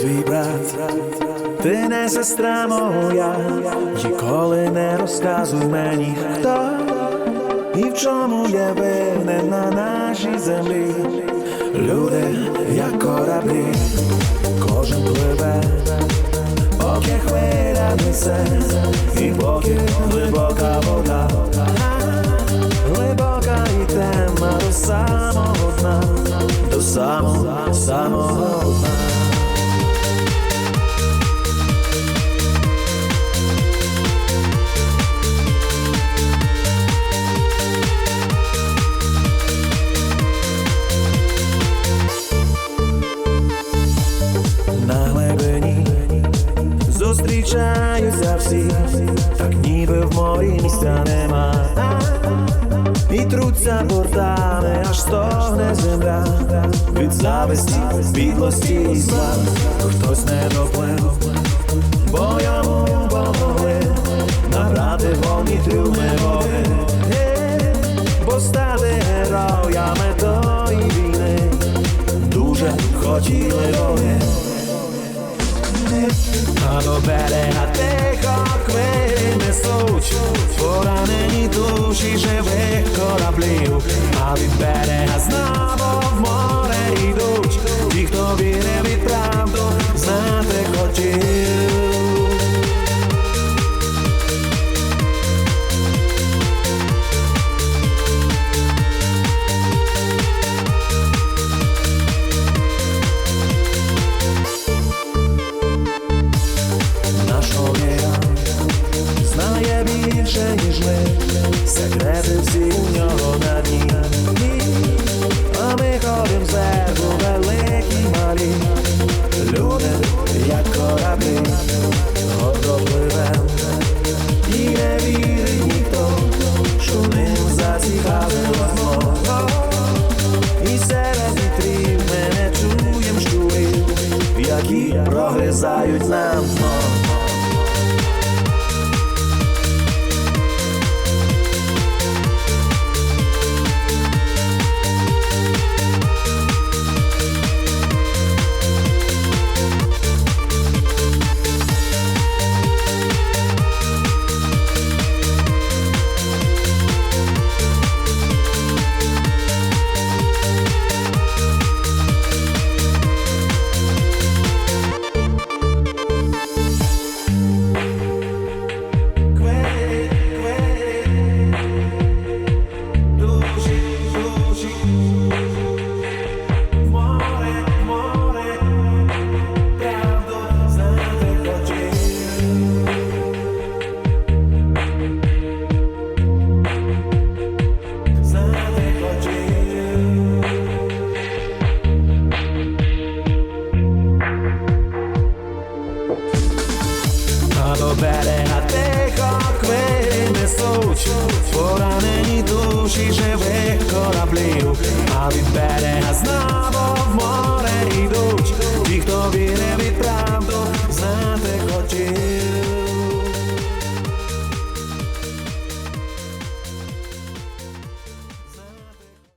твій брат, ти не сестра моя, ніколи не розказуй мені, хто і в чому є винен на нашій землі. Люди, як кораблі, кожен пливе, поки хвиля несе, і поки глибока вода, глибока і темна до самого дна, до самого самого дна. Зустрічаються всі, так ніби в морі місця нема. І труться бортами, аж стогне земля від зависті, підлості і зла. Хтось не доплив, бо йому помогли набрати повні трюми води, бо стати героями тої війни дуже хотіли вони. До берега тихо хвилі несуть Поранені душі живих кораблів А від берега знову секрети всі у нього на дні. А ми ходим зверху великі малі, люди, як кораблі, пливем, і не вірить що ним зацікавило дно. І серед вітрів ми чуєм щурів, які прогризають нам Поранені душі живих кораблів, а від берега знову